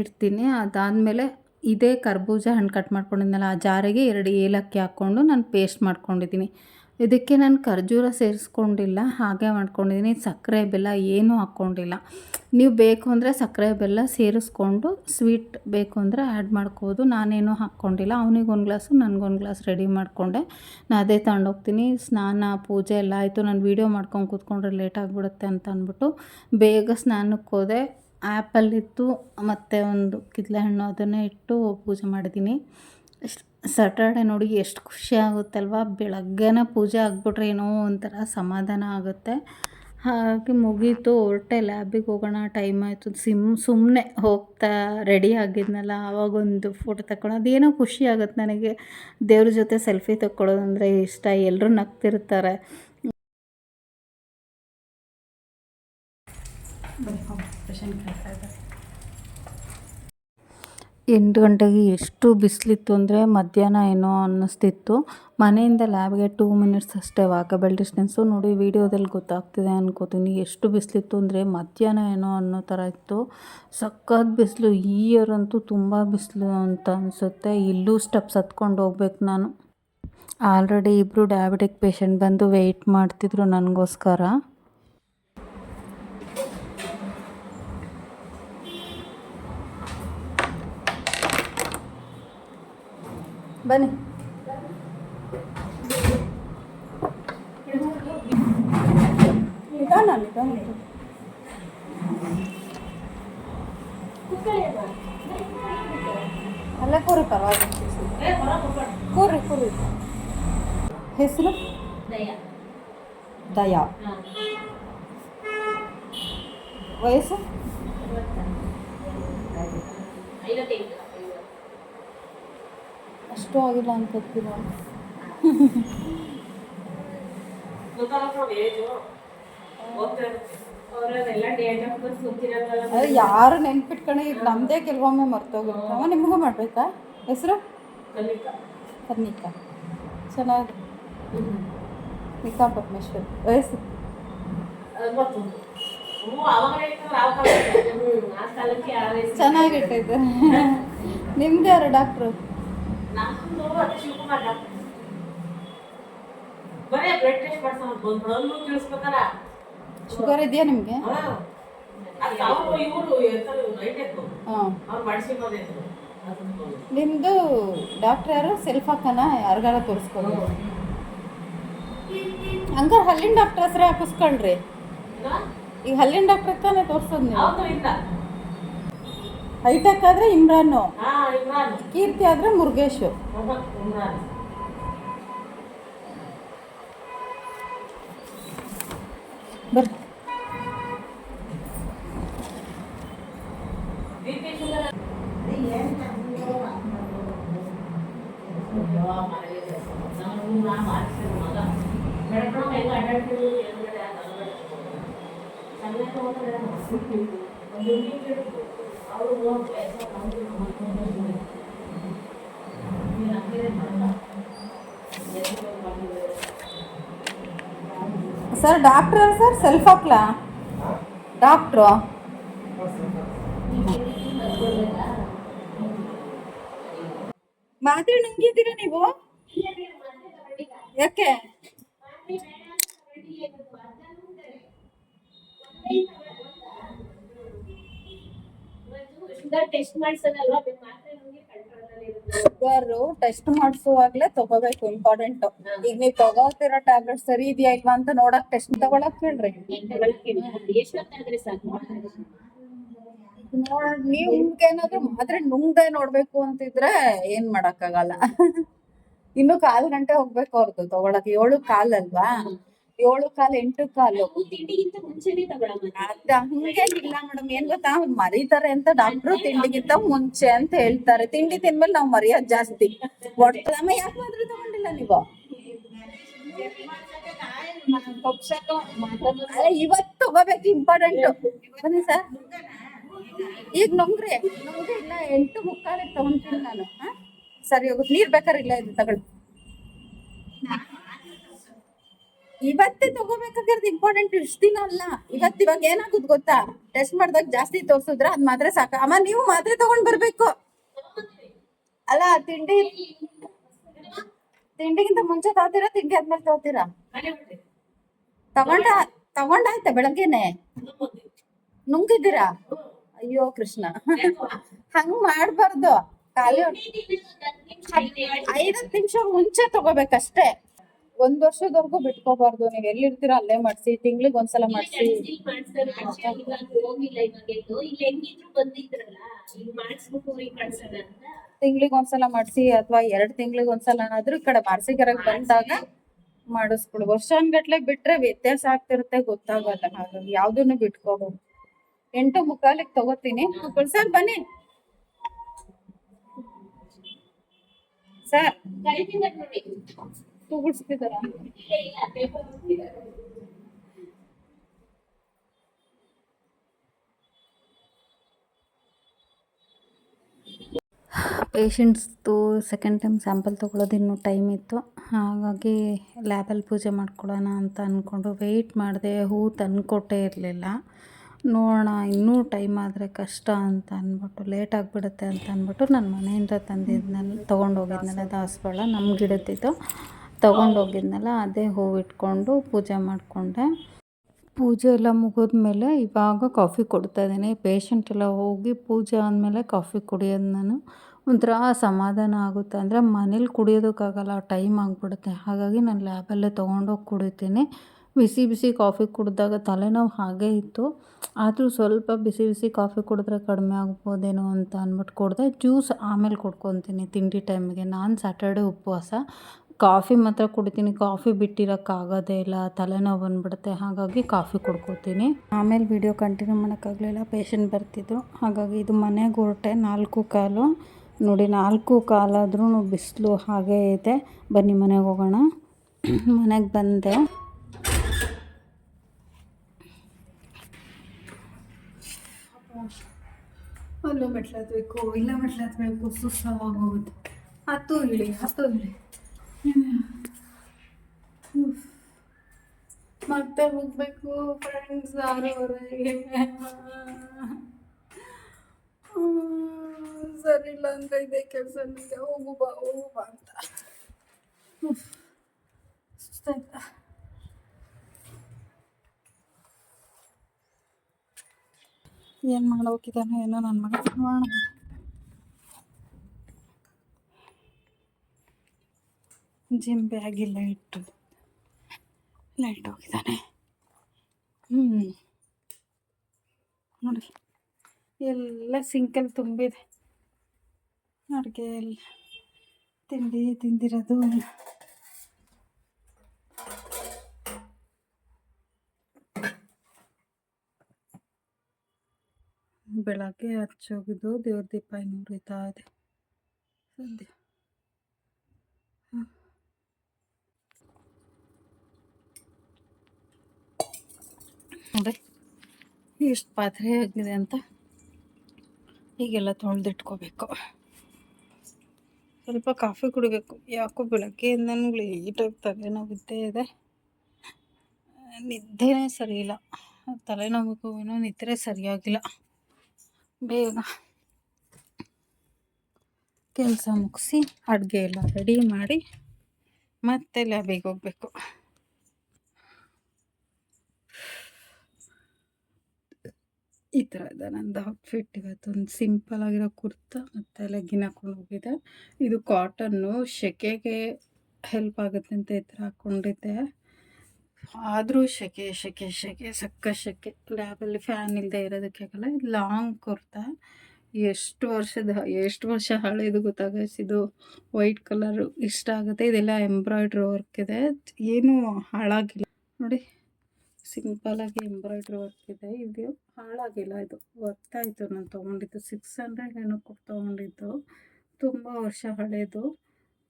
ಇಡ್ತೀನಿ. ಅದಾದಮೇಲೆ ಇದೇ ಕರ್ಬೂಜ ಹಣ್ಣು ಕಟ್ ಮಾಡ್ಕೊಂಡಿದ್ನಲ್ಲ, ಆ ಜಾರಿಗೆ ಎರಡು ಏಲಕ್ಕಿ ಹಾಕ್ಕೊಂಡು ನಾನು ಪೇಸ್ಟ್ ಮಾಡ್ಕೊಂಡಿದ್ದೀನಿ. ಇದಕ್ಕೆ ನಾನು ಖರ್ಜೂರ ಸೇರಿಸ್ಕೊಂಡಿಲ್ಲ, ಹಾಗೆ ಮಾಡ್ಕೊಂಡಿದ್ದೀನಿ. ಸಕ್ಕರೆ ಬೆಲ್ಲ ಏನೂ ಹಾಕ್ಕೊಂಡಿಲ್ಲ. ನೀವು ಬೇಕು ಅಂದರೆ ಸಕ್ಕರೆ ಬೆಲ್ಲ ಸೇರಿಸ್ಕೊಂಡು ಸ್ವೀಟ್ ಬೇಕು ಅಂದರೆ ಆ್ಯಡ್ ಮಾಡ್ಕೋಬೋದು. ನಾನೇನು ಹಾಕ್ಕೊಂಡಿಲ್ಲ. ಅವನಿಗೊಂದು ಗ್ಲಾಸು ನನಗೊಂದು ಗ್ಲಾಸ್ ರೆಡಿ ಮಾಡಿಕೊಂಡೆ. ನಾನು ಅದೇ ತಗೊಂಡೋಗ್ತೀನಿ ಸ್ನಾನ, ಪೂಜೆ ಎಲ್ಲ ಆಯಿತು. ನಾನು ವೀಡಿಯೋ ಮಾಡ್ಕೊಂಡು ಕೂತ್ಕೊಂಡ್ರೆ ಲೇಟ್ ಆಗಿಬಿಡುತ್ತೆ ಅಂತ ಅಂದ್ಬಿಟ್ಟು ಬೇಗ ಸ್ನಾನಕ್ಕೆ ಹೋದೆ. ಆ್ಯಪಲ್ಲಿತ್ತು. ಮತ್ತು ಒಂದು ಕಿತ್ಲೆ ಹಣ್ಣು ಅದನ್ನೇ ಇಟ್ಟು ಪೂಜೆ ಮಾಡಿದ್ದೀನಿ. ಸ್ಯಾಟರ್ಡೆ ನೋಡಿ ಎಷ್ಟು ಖುಷಿ ಆಗುತ್ತಲ್ವಾ? ಬೆಳಗ್ಗೆನೇ ಪೂಜೆ ಆಗಿಬಿಟ್ರೆ ಏನೋ ಒಂಥರ ಸಮಾಧಾನ ಆಗುತ್ತೆ. ಹಾಗೆ ಮುಗೀತು, ಹೊರಟೆ ಲ್ಯಾಬಿಗೆ ಹೋಗೋಣ, ಟೈಮ್ ಆಯಿತು. ಸಿಮ್ ಸುಮ್ಮನೆ ಹೋಗ್ತಾ ರೆಡಿ ಆಗಿದ್ನಲ್ಲ, ಆವಾಗೊಂದು ಫೋಟೋ ತಗೊಳ್ಳೋ ಅದೇನೋ ಖುಷಿ ಆಗುತ್ತೆ ನನಗೆ. ದೇವ್ರ ಜೊತೆ ಸೆಲ್ಫಿ ತಗೊಳ್ಳೋದಂದರೆ ಇಷ್ಟ. ಎಲ್ಲರೂ ನಗ್ತಿರ್ತಾರೆ. ಎಂಟು ಗಂಟೆಗೆ ಎಷ್ಟು ಬಿಸಿಲಿತ್ತು ಅಂದರೆ ಮಧ್ಯಾಹ್ನ ಏನೋ ಅನ್ನಿಸ್ತಿತ್ತು. ಮನೆಯಿಂದ ಲ್ಯಾಬ್ಗೆ ಟೂ ಮಿನಿಟ್ಸ್ ಅಷ್ಟೇ ವಾಕಬಲ್ ಡಿಸ್ಟೆನ್ಸು. ನೋಡಿ, ವೀಡಿಯೋದಲ್ಲಿ ಗೊತ್ತಾಗ್ತಿದೆ ಅನ್ಕೋತೀನಿ. ಎಷ್ಟು ಬಿಸಿಲಿತ್ತು ಅಂದರೆ ಮಧ್ಯಾಹ್ನ ಏನೋ ಅನ್ನೋ ಥರ ಇತ್ತು. ಸಖತ್ ಬಿಸಿಲು. ಈ ಇಯರ್ ಅಂತೂ ತುಂಬ ಬಿಸಿಲು ಅಂತ ಅನಿಸುತ್ತೆ. ಇಲ್ಲೂ ಸ್ಟೆಪ್ಸ್ ಹತ್ಕೊಂಡು ಹೋಗ್ಬೇಕು ನಾನು. ಆಲ್ರೆಡಿ ಇಬ್ಬರು ಡಯಾಬಿಟಿಕ್ ಪೇಷಂಟ್ ಬಂದು ವೆಯ್ಟ್ ಮಾಡ್ತಿದ್ರು ನನಗೋಸ್ಕರ. ಬನ್ನಿ. ನಿಧಾನ ನಿಧಾನ. ಅಲ್ಲ ಕೂರಿ ಪರವಾಗಿಲ್ಲ. ಕೂರಿ ಕೂರಿ ಹೆಸರು? ದಯಾ. ವಯಸ್ಸು? ಅಷ್ಟು ಆಗಿಲ್ಲ ಅಂತ ಅದೇ ಯಾರು ನೆನ್ಪಿಟ್ಕೊಂಡು ಈಗ ನಮ್ಮದೇ ಕೆಲವೊಮ್ಮೆ ಮರ್ತೋಗಿರ್ತಾವ ಅವ ನಿಮಗೂ ಮಾಡಬೇಕಾ? ಹೆಸರು? ಕರ್ನಿಕಾ ಚೆನ್ನಾಗಿ ನಿಕಾ ಪರಮೇಶ್ವರ್. ವಯಸ್ಸು ಚೆನ್ನಾಗಿಟ್ಟೈತೆ ನಿಮ್ದು ಯಾರು ಡಾಕ್ಟ್ರು? ಬರೇ ಬ್ಲಡ್ ಟೆಸ್ಟ್ ಮಾಡ್ಸೋದು ಬಂದ್ಬಿಡೋದು ತಿಳಿಸ್ಬೇಕಾರ ಶುಗರ್ ಇದೆಯಾ ನಿಮಗೆ? ಅವರು ಇವರು ಅವ್ರು ನಿಮ್ಮದು ಡಾಕ್ಟ್ರ್ ಯಾರು? ಸೆಲ್ಫ್ ಹಾಕನ? ಯಾರಿಗಾರ ತೋರಿಸ್ಕೊಳ್ಳಿ ಹಂಗಾರೆ ಹಲ್ಲಿನ ಡಾಕ್ಟರ್ ಹೆಸ್ರು ಹಾಕಿಸ್ಕೊಳ್ರಿ ಈಗ ಹಲ್ಲಿನ ಡಾಕ್ಟರ್ ತಾನೇ ತೋರಿಸೋದು ನೀವು? ಹೈಟೆಕ್ ಆದರೆ ಇಮ್ರಾನು. ಹಾ ಇಮ್ರಾನ್. ಕೀರ್ತಿ ಆದರೆ ಮುರುಗೇಶು. ಹ್ಮ್, ಇಮ್ರಾನ್. ಬರ್ರಿ ಬಿ ಪಿ ಶುಗರ್ ನಾನು ನಾ ಮಾಡಿಸಿದ ಮಗ ಬೆಳಗ್ಗೆ ಹೆಂಗ ಅಡ್ಡಾಡ್ತಿದ್ರು ಎದುರುಗಡೆ ಆ ತಲೆಗಡೆ ಸಣ್ಣ ತಗೊಂಡ್ರೆ ಒಂದು ನೀರು ಹಿಡಿದು ಅವರು ಸರ್ ಡಾಕ್ಟ್ರ್ ಯಾರು ಸರ್ ಸೆಲ್ಫ್ ಹಾಕ್ಲಾ ಡಾಕ್ಟ್ರು ಮಾತ್ರೆ ನುಂಗಿದ್ದೀರಾ ನೀವು? ಯಾಕೆ? ಟೆಸ್ಟ್ ಮಾಡ್ಸೋದಲ್ವಾ? ಮಾತ್ರ ನಮ್ಗೆ ಕಂಟ್ರೋಲ್ ಅಲ್ಲಿ ಇರುತ್ತೆ. ಶುಗರು ಟೆಸ್ಟ್ ಮಾಡಿಸುವಾಗ್ಲೇ ತಗೋಬೇಕು ಇಂಪಾರ್ಟೆಂಟ್ ಈಗ ನೀವು ತಗೋತಿರೋ ಟ್ಯಾಬ್ಲೆಟ್ ಸರಿ ಇದೆಯಾ ಇಲ್ವಾ ಅಂತ ನೋಡಕ್ ಟೆಸ್ಟ್ ತಗೊಳಕ್ ಹೇಳ್ರಿ. ಎಷ್ಟೊತ್ತಾದ್ರೆ ಸಾಕು? ನೋಡ್ ನೀವು ಏನಾದ್ರು ಮಾತ್ರೆ ನುಂಗ್ದೆ ನೋಡ್ಬೇಕು ಅಂತಿದ್ರೆ ಏನ್ ಮಾಡಕ್ಕಾಗಲ್ಲ. ಇನ್ನು ಕಾಲ್ ಗಂಟೆ ಹೋಗ್ಬೇಕು ಅವ್ರದ್ದು ತಗೊಳಕ್. ಏಳು ಕಾಲ್ ಅಲ್ವಾ? ಏಳು ಕಾಲ್ ಎಂಟು ಕಾಲು. ತಿಂಡಿಗಿಂತ ಮುಂಚೆನೆ ತಗೊಳಮ್ಮ ಅದ ಹಂಗೇನಿಲ್ಲ ಮೇಡಮ್ ಏನ್ ಗೊತ್ತಾ? ಮರೀತಾರೆ ಅಂತ ಡಾಕ್ಟ್ರು ತಿಂಡಿಗಿಂತ ಮುಂಚೆ ಅಂತ ಹೇಳ್ತಾರೆ. ತಿಂಡಿ ತಿಂದ್ಮೇಲೆ ನಾವು ಮರಿಯೋದ್ ಜಾಸ್ತಿ. ಒಟ್ಟಮ್ಮ ಯಾಕೆ ಮಾತ್ರ ತಗೊಂಡಿಲ್ಲ ನೀವು? ಅಲ್ಲ ಇವತ್ತು ತಗೋಬೇಕು ಇಂಪಾರ್ಟೆಂಟ್ ಬನ್ನಿ ಸರ್. ಈಗ ನುಂಗ್ರಿ. ನುಂಗ್ರಿ ಇಲ್ಲ ಎಂಟು ಮುಕ್ಕಾಲಿಗೆ ತಗೊಂತೀನಿ ನಾನು? ಸರಿ ಹೋಗುತ್ತೆ ನೀರ್ ಬೇಕಾದ್ರೆ ಇಲ್ಲ ಇದು ತಗೊಳ್ಳಿ. ಇವತ್ತೇ ತಗೋಬೇಕಾಗಿರೋದು ಇಂಪಾರ್ಟೆಂಟ್ ಇಷ್ಟು ಅಲ್ಲ. ಇವತ್ತು ಇವಾಗ ಏನಾಗುದ್ ಗೊತ್ತಾ? ಟೆಸ್ಟ್ ಮಾಡಿದಾಗ ಜಾಸ್ತಿ ತೋರ್ಸಿದ್ರ ಅದ್ ಮಾತ್ರ ಸಾಕ. ಅಮ್ಮ, ನೀವು ಮಾತ್ರೆ ತಗೊಂಡ್ ಬರ್ಬೇಕು. ಅಲ್ಲ, ತಿಂಡಿ ತಿಂಡಿಗಿಂತ ಮುಂಚೆ ತಗೋತೀರಾ, ತಿಂಡಿ ಆದ್ಮೇಲೆ ತಗೋತೀರಾ? ತಗೊಂಡ ತಗೊಂಡಾಯ್ತಾ ಬೆಳಗ್ಗೆನೆ? ನುಂಗಿದ್ದೀರಾ? ಅಯ್ಯೋ, ಕೃಷ್ಣ. ಹಂಗ್ ಮಾಡ್ಬಾರ್ದು. ಖಾಲಿ ಐದತ್ತು ನಿಮಿಷ ಮುಂಚೆ ತಗೋಬೇಕಷ್ಟೇ. ಒಂದ್ ವರ್ಷದವರೆಗೂ ಬಿಟ್ಕೋಬಾರ್ದು. ನೀವ್ ಎಲ್ಲಿರ್ತೀರಾ ಅಲ್ಲೇ ಮಾಡ್ಸಿ ತಿಂಗ್ಳಿಗೆ ಒಂದ್ಸಲ ಮಾಡ್ಸಿ. ತಿಂಗ್ಳಿಗ್ ಒಂದ್ಸಲ ಮಾಡ್ಸಿ ಅಥವಾ ಎರಡ್ ತಿಂಗ್ಳಿಗೆ ಒಂದ್ಸಲ ಆದ್ರೂ ಈ ಕಡೆ ಮಾರ್ಸಿಗೆರೆಗೆ ಬಂದಾಗ ಮಾಡಿಸ್ಕೊಡು ವರ್ಷಾನ್ಗಟ್ಲೆ ಬಿಟ್ರೆ ವ್ಯತ್ಯಾಸ ಆಗ್ತಿರುತ್ತೆ ಗೊತ್ತಾಗಲ್ಲ. ಹಾಗಾಗಿ ಯಾವ್ದನ್ನು ಬಿಟ್ಕೋಬಹುದು ಎಂಟು ಮುಕ್ಕಾಲಿಗೆ ತಗೋತೀನಿ. ಸರ್ ಬನ್ನಿ. ಸರ್. ತೂಗುಡ್ಸ್ತಿದಾರ ಪೇಷಂಟ್ಸ್ದು ಸೆಕೆಂಡ್ ಟೈಮ್ ಸ್ಯಾಂಪಲ್ ತೊಗೊಳೋದು ಇನ್ನೂ ಟೈಮ್ ಇತ್ತು. ಹಾಗಾಗಿ ಲ್ಯಾಬಲ್ಲಿ ಪೂಜೆ ಮಾಡ್ಕೊಳ್ಳೋಣ ಅಂತ ಅಂದ್ಕೊಂಡು ವೆಯ್ಟ್ ಮಾಡಿದೆ, ಹೂ ತಂದುಕೊಟ್ಟೇ ಇರಲಿಲ್ಲ. ನೋಡೋಣ, ಇನ್ನೂ ಟೈಮ್ ಆದರೆ ಕಷ್ಟ ಅಂತ ಅಂದ್ಬಿಟ್ಟು ಲೇಟ್ ಆಗಿಬಿಡುತ್ತೆ ಅಂತ ಅಂದ್ಬಿಟ್ಟು ನಾನು ಮನೆಯಿಂದ ತಂದಿದ್ನಲ್ಲ ತೊಗೊಂಡೋಗಿದ್ನಲ್ಲ ದಾಸವಾಳ ನಮ್ಮ ಗಿಡದಿದ್ದು ತೊಗೊಂಡೋಗಿದ್ನಲ್ಲ ಅದೇ ಹೂವು ಇಟ್ಕೊಂಡು ಪೂಜೆ ಮಾಡಿಕೊಂಡೆ. ಪೂಜೆ ಎಲ್ಲ ಮುಗಿದ್ಮೇಲೆ ಇವಾಗ ಕಾಫಿ ಕೊಡ್ತಾ ಇದ್ದೀನಿ. ಪೇಷಂಟ್ ಎಲ್ಲ ಹೋಗಿ ಪೂಜೆ ಆದಮೇಲೆ ಕಾಫಿ ಕುಡಿಯೋದು ನಾನು. ಒಂಥರ ಸಮಾಧಾನ ಆಗುತ್ತೆ. ಅಂದರೆ ಮನೇಲಿ ಕುಡಿಯೋದಕ್ಕಾಗಲ್ಲ, ಟೈಮ್ ಆಗಿಬಿಡುತ್ತೆ. ಹಾಗಾಗಿ ನಾನು ಲ್ಯಾಬಲ್ಲೇ ತೊಗೊಂಡೋಗಿ ಕುಡಿತೀನಿ. ಬಿಸಿ ಬಿಸಿ ಕಾಫಿ ಕುಡಿದಾಗ ತಲೆನೋವು ಹಾಗೇ ಇತ್ತು. ಆದರೂ ಸ್ವಲ್ಪ ಬಿಸಿ ಬಿಸಿ ಕಾಫಿ ಕುಡಿದ್ರೆ ಕಡಿಮೆ ಆಗ್ಬೋದೇನೋ ಅಂತ ಅಂದ್ಬಿಟ್ಟು ಕುಡಿದೆ. ಜ್ಯೂಸ್ ಆಮೇಲೆ ಕುಡ್ಕೊತೀನಿ ತಿಂಡಿ ಟೈಮಿಗೆ ನಾನು ಸ್ಯಾಟರ್ಡೇ ಉಪವಾಸ. ಕಾಫಿ ಮಾತ್ರ ಕುಡಿತೀನಿ. ಕಾಫಿ ಬಿಟ್ಟಿರೋಕ್ಕಾಗೋದೇ ಇಲ್ಲ. ತಲೆನೋವು ಬಂದ್ಬಿಡುತ್ತೆ. ಹಾಗಾಗಿ ಕಾಫಿ ಕುಡ್ಕೋತೀನಿ. ಆಮೇಲೆ ವಿಡಿಯೋ ಕಂಟಿನ್ಯೂ ಮಾಡೋಕ್ಕಾಗಲಿಲ್ಲ. ಪೇಷಂಟ್ ಬರ್ತಿದ್ರು. ಹಾಗಾಗಿ ಇದು ಮನೆಗೆ ಹೊರಟೆ. ನಾಲ್ಕು ಕಾಲು. ನೋಡಿ, ನಾಲ್ಕು ಕಾಲಾದ್ರೂ ಬಿಸಿಲು ಹಾಗೇ ಇದೆ. ಬನ್ನಿ, ಮನೆಗೆ ಹೋಗೋಣ. ಮನೆಗೆ ಬಂದೆ. ಅಲ್ಲೂ ಮೆಟ್ಲಾತ್ಬೇಕು ಇಲ್ಲ ಮೆಟ್ಲಾತ್ಬೇಕು ಸುಸ್ತಾಗೋಗುತ್ತೆ ಹತ್ತು ಇಳಿ, ಹತ್ತು ಉಫ್. ಮತ್ತೆ ಹೋಗ್ಬೇಕು ಫ್ರೆಂಡ್ಸ್ ಆರೂವರೆಗೆ ಸರಿ ಇಲ್ಲ ಅಂದ್ರೆ ಇದೇ ಕೆಲಸ ನನಗೆ ಹೋಗು ಬಾ ಹೋಗು ಬಾ ಅಂತ. ಸುಸ್ತಾಯ್ತಾ? ಏನು ಮಾಡೋಕಿದ್ದಾನೆ ಏನೋ ನನ್ನ ಮಗ. ನೋಡೋಣ. ಜಿಮ್ ಬ್ಯಾಗಿ ಲೈಟ್ ಲೈಟ್ ಹೋಗಿದ್ದಾನೆ. ಹ್ಞೂ ನೋಡಿ, ಎಲ್ಲ ಸಿಂಕಲ್ಲಿ ತುಂಬಿದೆ. ಅಡುಗೆ ಎಲ್ಲ ತಿಂಡಿ ತಿಂದಿರೋದು. ಬೆಳಗ್ಗೆ ಹಚ್ಚೋಗಿದ್ದು ದೇವ್ರ ದೀಪ ಇನ್ನೂ ಉರಿತಾ ಇದೆ. ಸದ್ಯ ಹ್ಮ್. ನೋಡಿ ಎಷ್ಟು ಪಾತ್ರೆ ಆಗಿದೆ ಅಂತ ಹೀಗೆಲ್ಲ ತೊಳೆದಿಟ್ಕೋಬೇಕು. ಸ್ವಲ್ಪ ಕಾಫಿ ಕುಡಿಬೇಕು. ಯಾಕೋ ಬೆಳಗ್ಗೆಯಿಂದ ನನಗೆ ಲೇಟಾಗಿ ತಲೆನೋವಿದ್ದೇ ಇದೆ. ನಿದ್ದೆನೇ ಸರಿ ಇಲ್ಲ. ತಲೆನೋವಿಗೂ ಏನೋ ನಿದ್ರೆ ಸರಿಯಾಗಿಲ್ಲ. ಬೇಗ ಕೆಲಸ ಮುಗಿಸಿ ಅಡುಗೆ ಎಲ್ಲ ರೆಡಿ ಮಾಡಿ ಮತ್ತೆ ಲ್ಯಾಬಿಗೆ ಹೋಗಬೇಕು. ಈ ಥರ ಇದೆ ನಂದು ಔಟ್ಫಿಟ್ ಇವತ್ತೊಂದು ಸಿಂಪಲ್ ಆಗಿರೋ ಕುರ್ತಾ ಮತ್ತು ಲೆಗ್ಗಿನ ಹಾಕೊಂಡು ಹೋಗಿದೆ. ಇದು ಕಾಟನ್ನು ಸೆಕೆಗೆ ಹೆಲ್ಪ್ ಆಗುತ್ತೆ ಅಂತ ಈ ಥರ ಹಾಕ್ಕೊಂಡಿದ್ದೆ ಆದರೂ ಸೆಕೆ ಸೆಕೆ ಸೆಕೆ ಸಕ್ಕ ಸೆಕೆ ಲ್ಯಾಬಲ್ಲಿ ಫ್ಯಾನ್ ಇಲ್ಲದೆ ಇರೋದಕ್ಕೆ ಆಗಲ್ಲ. ಇದು ಲಾಂಗ್ ಕುರ್ತಾ. ಎಷ್ಟು ವರ್ಷದ, ಎಷ್ಟು ವರ್ಷ ಹಳೆಯದು ಗೊತ್ತಾಗ ಇದು ವೈಟ್ ಕಲರು ಇಷ್ಟ ಆಗುತ್ತೆ. ಇದೆಲ್ಲ ಎಂಬ್ರಾಯ್ಡ್ರಿ ವರ್ಕ್ ಇದೆ. ಏನೂ ಹಾಳಾಗಿಲ್ಲ. ನೋಡಿ. ಸಿಂಪಲಾಗಿ ಎಂಬ್ರಾಯ್ಡ್ರಿ ವರ್ಕ್ ಇದೆ. ಇದು ಹಾಳಾಗಿಲ್ಲ ಇದು. ವರ್ತ್ ಆಯಿತು ನಾನು ತೊಗೊಂಡಿದ್ದು. ಸಿಕ್ಸ್ ಹಂಡ್ರೆಡ್ ಏನೋ ಕೊಟ್ಟು ತೊಗೊಂಡಿದ್ದು. ತುಂಬ ವರ್ಷ ಹಳೇದು.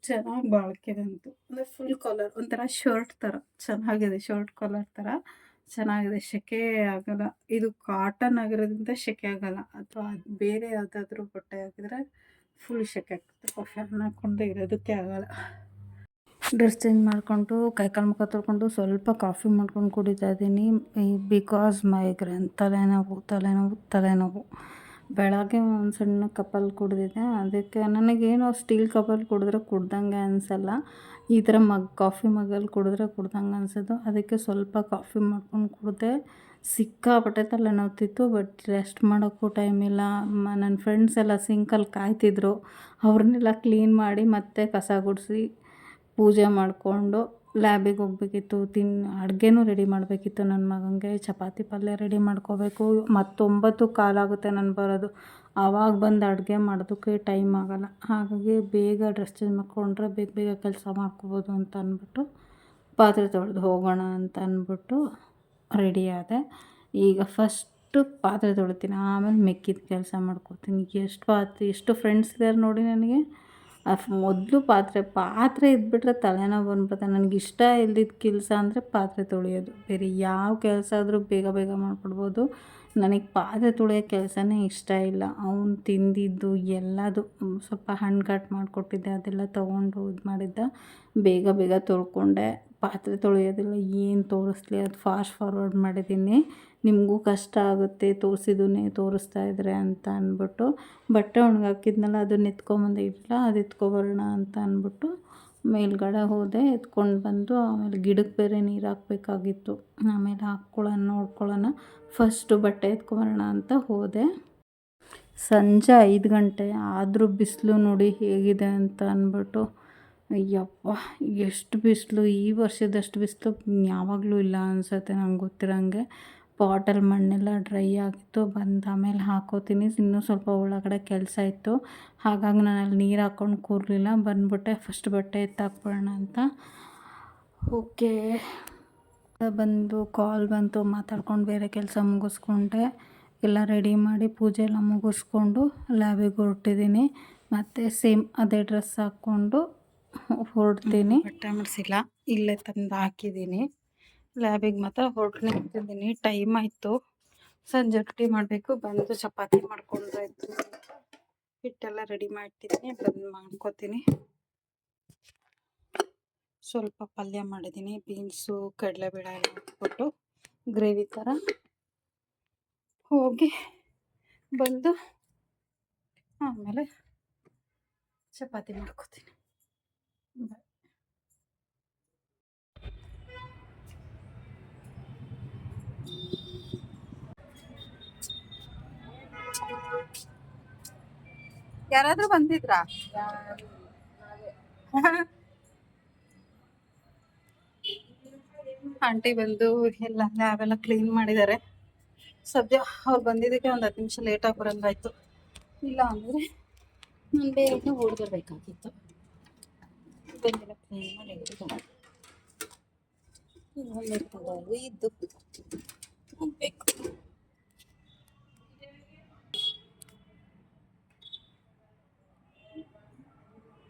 ಚೆನ್ನಾಗಿ ಬಾಳಿಕೆ ಬಂತು. ಅಂದರೆ ಫುಲ್ ಕಲರ್ ಒಂಥರ ಶರ್ಟ್ ಥರ ಚೆನ್ನಾಗಿದೆ ಶರ್ಟ್ ಕಲರ್ ಥರ ಚೆನ್ನಾಗಿದೆ. ಸೆಕೆ ಆಗಲ್ಲ. ಇದು ಕಾಟನ್ ಆಗಿರೋದ್ರಿಂದ ಸೆಕೆ ಆಗಲ್ಲ. ಅಥವಾ ಬೇರೆ ಯಾವುದಾದ್ರೂ ಬಟ್ಟೆ ಹಾಕಿದ್ರೆ ಫುಲ್ ಸೆಕೆ ಆಗ್ತದೆ. ಫ್ಯಾನ್ ಹಾಕ್ಕೊಂಡು ಇರೋದಕ್ಕೆ ಆಗಲ್ಲ. ಡ್ರೆಸ್ ಚೇಂಜ್ ಮಾಡಿಕೊಂಡು ಕೈಕಾಲು ಮುಖ ತೊಳ್ಕೊಂಡು ಸ್ವಲ್ಪ ಕಾಫಿ ಮಾಡ್ಕೊಂಡು ಕುಡಿತಾ ಇದ್ದೀನಿ. ಬಿಕಾಸ್ ಮೈಗ್ರೇನ್ ತಲೆನೋವು ತಲೆನೋವು ತಲೆನೋವು. ಬೆಳಗ್ಗೆ ಒಂದು ಸಣ್ಣ ಕಪ್ಪಲ್ಲಿ ಕುಡಿದಿದ್ದೆ ಅದಕ್ಕೆ ನನಗೇನು ಸ್ಟೀಲ್ ಕಪ್ಪಲ್ಲಿ ಕುಡಿದ್ರೆ ಕುಡ್ದಂಗೆ ಅನಿಸಲ್ಲ. ಈ ಥರ ಮಗ್ ಕಾಫಿ ಮಗಲ್ಲಿ ಕುಡಿದ್ರೆ ಕುಡ್ದಂಗೆ ಅನಿಸೋದು. ಅದಕ್ಕೆ ಸ್ವಲ್ಪ ಕಾಫಿ ಮಾಡ್ಕೊಂಡು ಕುಡಿದೆ ಸಿಕ್ಕಾಪಟ್ಟೆ ತಲೆನೋವ್ತಿತ್ತು ಬಟ್ ರೆಸ್ಟ್ ಮಾಡೋಕ್ಕೂ ಟೈಮ್ ಇಲ್ಲ. ನನ್ನ ಫ್ರೆಂಡ್ಸ್ ಎಲ್ಲ ಸಿಂಕಲ್ಲಿ ಕಾಯ್ತಿದ್ರು. ಅವ್ರನ್ನೆಲ್ಲ ಕ್ಲೀನ್ ಮಾಡಿ ಮತ್ತೆ ಕಸ ಗುಡಿಸಿ ಪೂಜೆ ಮಾಡಿಕೊಂಡು ಲ್ಯಾಬಿಗೆ ಹೋಗ್ಬೇಕಿತ್ತು, ತಿನ್, ಅಡುಗೆನೂ ರೆಡಿ ಮಾಡಬೇಕಿತ್ತು. ನನ್ನ ಮಗನಿಗೆ ಚಪಾತಿ ಪಲ್ಯ ರೆಡಿ ಮಾಡ್ಕೋಬೇಕು. ಮತ್ತೊಂಬತ್ತು ಕಾಲಾಗುತ್ತೆ ನಾನು ಬರೋದು. ಆವಾಗ ಬಂದು ಅಡುಗೆ ಮಾಡೋದಕ್ಕೆ ಟೈಮ್ ಆಗೋಲ್ಲ. ಹಾಗಾಗಿ ಬೇಗ ಡ್ರೆಸ್ ಚೇಂಜ್ ಮಾಡ್ಕೊಂಡ್ರೆ ಬೇಗ ಬೇಗ ಕೆಲಸ ಮಾಡ್ಕೋಬೋದು ಅಂತ ಅಂದ್ಬಿಟ್ಟು ಪಾತ್ರೆ ತೊಳೆದು ಹೋಗೋಣ ಅಂತ ಅಂದ್ಬಿಟ್ಟು ರೆಡಿ ಆದೆ. ಈಗ ಫಸ್ಟು ಪಾತ್ರೆ ತೊಳಿತೀನಿ, ಆಮೇಲೆ ಮೆಕ್ಕಿದ ಕೆಲಸ ಮಾಡ್ಕೋತೀನಿ. ಎಷ್ಟು ಪಾತ್ರೆ, ಎಷ್ಟು ಫ್ರೆಂಡ್ಸ್ ಇದ್ದಾರೆ ನೋಡಿ ನನಗೆ. ಮೊದಲು ಪಾತ್ರೆ ಪಾತ್ರೆ ಇದ್ಬಿಟ್ರೆ ತಲೆನೋವು ಬಂದ್ಬಿಡುತ್ತೆ. ನನಗೆ ಇಷ್ಟ ಇಲ್ದಿದ್ದ ಕೆಲಸ ಅಂದರೆ ಪಾತ್ರೆ ತೊಳೆಯೋದು. ಬೇರೆ ಯಾವ ಕೆಲಸ ಆದರೂ ಬೇಗ ಬೇಗ ಮಾಡಿಬಿಡ್ಬೋದು ನನಗೆ ಪಾತ್ರೆ ತೊಳೆಯೋ ಕೆಲಸನೇ ಇಷ್ಟ ಇಲ್ಲ. ಅವ್ನು ತಿಂದಿದ್ದು ಎಲ್ಲದು ಸ್ವಲ್ಪ ಹಣ್ಣು ಕಟ್ ಮಾಡಿಕೊಟ್ಟಿದ್ದೆ, ಅದೆಲ್ಲ ತೊಗೊಂಡು ಇದು ಮಾಡಿದ್ದ ಬೇಗ ಬೇಗ ತೊಳ್ಕೊಂಡೆ. ಪಾತ್ರೆ ತೊಳೆಯೋದಿಲ್ಲ ಏನು ತೋರಿಸ್ಲಿ? ಅದು ಫಾಸ್ಟ್ ಫಾರ್ವರ್ಡ್ ಮಾಡಿದ್ದೀನಿ ನಿಮಗೂ ಕಷ್ಟ ಆಗುತ್ತೆ ತೋರಿಸಿದನ್ನೇ ತೋರಿಸ್ತಾ ಇದ್ದಾರೆ ಅಂತ ಅಂದ್ಬಿಟ್ಟು ಬಟ್ಟೆ ಒಣಗಾಕಿದ್ನಲ್ಲ, ಅದನ್ನ ಎತ್ಕೊಂಬಂದಿರಲಿಲ್ಲ ಅದು ಎತ್ಕೊಬರೋಣ ಅಂತ ಅಂದ್ಬಿಟ್ಟು ಮೇಲ್ಗಡೆ ಹೋದೆ, ಎತ್ಕೊಂಡು ಬಂದು ಆಮೇಲೆ ಗಿಡಕ್ಕೆ ಬೇರೆ ನೀರು ಹಾಕಬೇಕಾಗಿತ್ತು. ಆಮೇಲೆ ಹಾಕ್ಕೊಳ್ಳೋಣ, ನೋಡ್ಕೊಳ್ಳೋಣ. ಫಸ್ಟು ಬಟ್ಟೆ ಎತ್ಕೊಬರೋಣ ಅಂತ ಹೋದೆ. ಸಂಜೆ ಐದು ಗಂಟೆ, ಆದರೂ ಬಿಸಿಲು ನೋಡಿ ಹೇಗಿದೆ ಅಂತ ಅಂದ್ಬಿಟ್ಟು ಯಪ್ಪ ಎಷ್ಟು ಬಿಸಿಲು, ಈ ವರ್ಷದಷ್ಟು ಬಿಸಿಲು ಯಾವಾಗಲೂ ಇಲ್ಲ ಅನಿಸುತ್ತೆ ನಂಗೆ ಗೊತ್ತಿರೋಂಗೆ. ಪಾಟಲ್ಲಿ ಮಣ್ಣೆಲ್ಲ ಡ್ರೈ ಆಗಿತ್ತು, ಬಂದು ಆಮೇಲೆ ಹಾಕೋತೀನಿ. ಇನ್ನೂ ಸ್ವಲ್ಪ ಒಳಗಡೆ ಕೆಲಸ ಇತ್ತು. ಹಾಗಾಗಿ ನಾನು ಅಲ್ಲಿ ನೀರು ಹಾಕ್ಕೊಂಡು ಕೂರಲಿಲ್ಲ. ಬಂದ್ಬಿಟ್ಟೆ ಫಸ್ಟ್ ಬಟ್ಟೆ ಎತ್ತಾಕ್ಬಿಡೋಣ ಅಂತ. ಓಕೆ ಬಂದು ಕಾಲ್ ಬಂತು, ಮಾತಾಡ್ಕೊಂಡು ಬೇರೆ ಕೆಲಸ ಮುಗಿಸ್ಕೊಂಡೆ. ಎಲ್ಲ ರೆಡಿ ಮಾಡಿ ಪೂಜೆ ಎಲ್ಲ ಮುಗಿಸ್ಕೊಂಡು ಲ್ಯಾಬಿಗೆ ಹೊರಟಿದ್ದೀನಿ. ಮತ್ತು ಸೇಮ್ ಅದೇ ಡ್ರೆಸ್ ಹಾಕ್ಕೊಂಡು ಹೊರಡ್ತೀನಿ. ಬಟ್ಟೆ ಮಾಡಿಸಿಲ್ಲ ಇಲ್ಲೇ ತಂದು ಹಾಕಿದ್ದೀನಿ. ಲ್ಯಾಬಿಗೆ ಮಾತ್ರ ಹೊರಟು ನಿಂತಿದ್ದೀನಿ ಟೈಮ್ ಆಯಿತು. ಸಂಜೆ ರೊಟ್ಟಿ ಮಾಡಬೇಕು, ಬಂದು ಚಪಾತಿ ಮಾಡ್ಕೊಂಡ್ರಾಯ್ತು ಹಿಟ್ಟೆಲ್ಲ ರೆಡಿ ಮಾಡ್ತಿದ್ದೀನಿ ಬಂದು ಮಾಡ್ಕೋತೀನಿ. ಸ್ವಲ್ಪ ಪಲ್ಯ ಮಾಡಿದ್ದೀನಿ, ಬೀನ್ಸು, ಕಡಲೆಬೇಳೆ ಎಲ್ಲ ಹಾಕ್ಬಿಟ್ಟು ಗ್ರೇವಿ ಥರ ಹೋಗಿ ಬಂದು ಆಮೇಲೆ ಚಪಾತಿ ಮಾಡ್ಕೋತೀನಿ. ಯಾರಾದರೂ ಬಂದಿದ್ರಾ? ಆಂಟಿ ಬಂದು ಎಲ್ಲ ಲ್ಯಾಬೆಲ್ಲ ಕ್ಲೀನ್ ಮಾಡಿದ್ದಾರೆ. ಸದ್ಯ ಅವ್ರು ಬಂದಿದ್ದಕ್ಕೆ ಒಂದು ಹತ್ತು ನಿಮಿಷ ಲೇಟಾಗಿ ಬರಂಗಾಯ್ತು. ಇಲ್ಲ ಅಂದ್ರೆ ನಾನು ಬೇರೆ ಓಡ್ಬರ್ಬೇಕಾಗಿತ್ತು. ಬಂದಿಲ್ಲ ಕ್ಲೀನ್ ಮಾಡಿ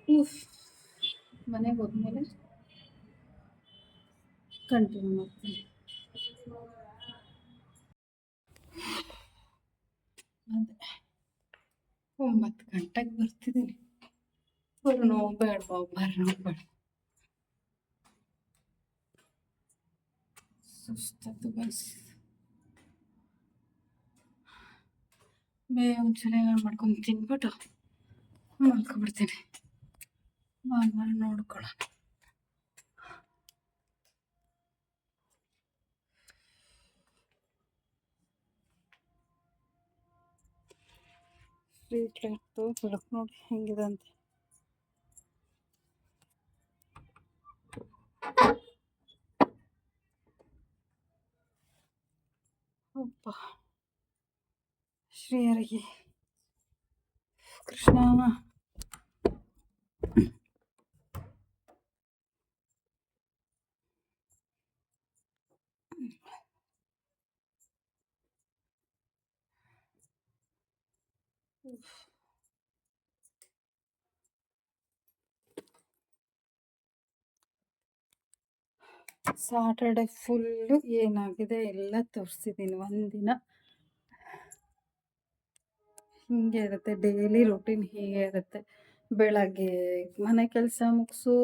ಉಫ್ ಮನೆಗೆ ಹೋದ್ಮೇಲೆ ಕಂಟಿನ್ಯೂ ಮಾಡ್ತೀನಿ ಒಂಬತ್ತು ಗಂಟೆಗೆ ಬರ್ತಿದ್ದೀನಿ ಬೇಡ ಸುಸ್ತದ್ದು ಬಸ್ ಬೇಗ ಒಂದ್ಸಲ ಏನಾರು ಮಾಡ್ಕೊಂಡು ತಿನ್ಬಿಟ್ಟು ಮಲ್ಕೊಬಿಡ್ತೀನಿ ಆಮೇಲೆ ನೋಡ್ಕೊಳ್ಳೋಣ ಸ್ಟ್ರೀಟ್ ಲೈಟ್ದು ಬೆಳಕು ನೋಡಿ ಹೆಂಗಿದೆ ಅಂತ Hoppa. Şuraya yere Kırışlarına. Saturday full ಏನಾಗಿದೆ ಎಲ್ಲ ತೋರಿಸಿದ್ದೀನಿ ಒಂದಿನ. ಹಿಂಗೆ ಇರುತ್ತೆ ಡೈಲಿ ರೂಟೀನ್ ಹೀಗೆ ಇರುತ್ತೆ. ಬೆಳಗ್ಗೆ ಮನೆ ಕೆಲಸ ಮುಗಿಸು,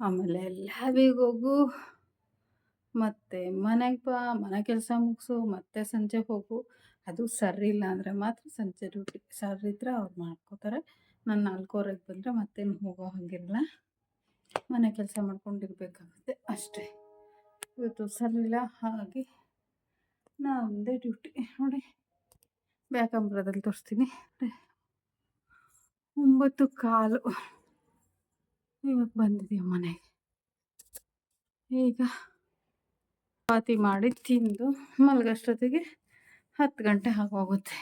ಆಮೇಲೆ ಲ್ಯಾಬಿಗೆ ಹೋಗು, ಮತ್ತು ಮನೆಗೆ ಬಾ, ಮನೆ ಕೆಲಸ ಮುಗಿಸು, ಮತ್ತೆ ಸಂಜೆ ಹೋಗು. ಅದು ಸರಿ ಇಲ್ಲ ಅಂದರೆ ಮಾತ್ರ ಸಂಜೆ ಡ್ಯೂಟಿ ಸರ್ ಇದ್ದರೆ ಅವ್ರು ಮಾಡ್ಕೋತಾರೆ. ನಾನು ನಾಲ್ಕೂವರೆಗೆ ಬಂದರೆ ಮತ್ತೇನು ಹೋಗೋ ಹಾಗಿರಲ್ಲ ಮನೆ ಕೆಲಸ ಮಾಡ್ಕೊಂಡಿರ್ಬೇಕಾಗುತ್ತೆ, ಅಷ್ಟೇ. ಇವತ್ತು ಸರಿಯಿಲ್ಲ ಹಾಗಾಗಿ ಒಂದೇ ಡ್ಯೂಟಿ ನೋಡಿ, ಬ್ಯಾಕಂಬ್ರದಲ್ಲಿ ತೋರಿಸ್ತೀನಿ. ಒಂಬತ್ತು ಕಾಲು. ಇವಾಗ ಬಂದಿದ್ದೀವಿ ಮನೆಗೆ? ಈಗ ಪಾತಿ ಮಾಡಿ ತಿಂದು ಮಲಗಷ್ಟೊತ್ತಿಗೆ ಹತ್ತು ಗಂಟೆ ಆಗೋಗುತ್ತೆ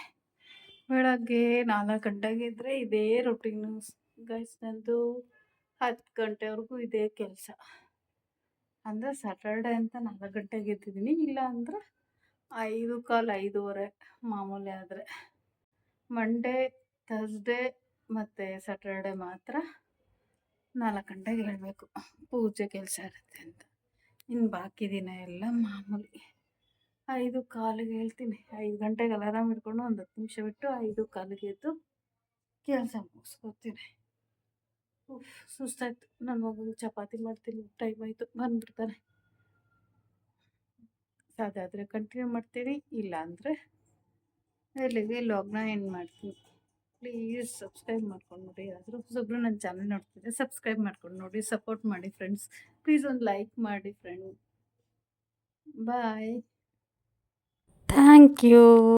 ಬೆಳಗ್ಗೆ ನಾಲ್ಕು ಗಂಟೆಗೆ ಇದ್ದರೆ ಇದೇ ರೊಟೀನು ಗೈಸ್ ನಂದು ಹತ್ತು ಗಂಟೆವರೆಗೂ ಇದೇ ಕೆಲಸ. ಅಂದರೆ ಸ್ಯಾಟರ್ಡೆ ಅಂತ ನಾಲ್ಕು ಗಂಟೆಗೆ ಎದ್ದಿದ್ದೀನಿ. ಇಲ್ಲ ಅಂದರೆ ಐದು ಕಾಲು ಐದೂವರೆ ಮಾಮೂಲಿ ಆದರೆ. ಮಂಡೇ ಥರ್ಸ್ಡೇ ಮತ್ತು ಸ್ಯಾಟರ್ಡೆ ಮಾತ್ರ ನಾಲ್ಕು ಗಂಟೆಗೆ ಹೇಳಬೇಕು ಪೂಜೆ ಕೆಲಸ ಇರುತ್ತೆ ಅಂತ. ಇನ್ನು ಬಾಕಿ ದಿನ ಎಲ್ಲ ಮಾಮೂಲಿ. ಐದು ಕಾಲಿಗೆ ಹೇಳ್ತೀನಿ ಐದು ಗಂಟೆಗೆ ಅಲಾರಾಮ್ ಇಟ್ಕೊಂಡು ಒಂದು ಹತ್ತು ನಿಮಿಷ ಬಿಟ್ಟು ಐದು ಕಾಲಿಗೆ ಎದ್ದು ಕೆಲಸ ಮುಗಿಸ್ಕೊತೀನಿ. ಉಫ್ ಸುಸ್ತಾಯ್ತು. ನನ್ನ ಮಗುಗೆ ಚಪಾತಿ ಮಾಡ್ತೀನಿ ಟೈಮ್ ಆಯಿತು, ಬಂದ್ಬಿಡ್ತಾನೆ. ಆದರೆ ಕಂಟಿನ್ಯೂ ಮಾಡ್ತೀನಿ ಇಲ್ಲ ಅಂದರೆ ಇಲ್ಲಿಗೆ ಲಾಗ್ನ ಎಂಡ್ ಮಾಡ್ತೀನಿ. ಪ್ಲೀಸ್ ಸಬ್ಸ್ಕ್ರೈಬ್ ಮಾಡ್ಕೊಂಡು ನೋಡಿ, ಯಾರಾದರೂ ಹೊಸೊಬ್ರು ನನ್ನ ಚಾನಲ್ ನೋಡ್ತಿದ್ದೆ ಸಬ್ಸ್ಕ್ರೈಬ್ ಮಾಡ್ಕೊಂಡು ನೋಡಿ ಸಪೋರ್ಟ್ ಮಾಡಿ ಫ್ರೆಂಡ್ಸ್ ಪ್ಲೀಸ್ ಒಂದು ಲೈಕ್ ಮಾಡಿ ಫ್ರೆಂಡ್ ಬಾಯ್ ಥ್ಯಾಂಕ್ ಯು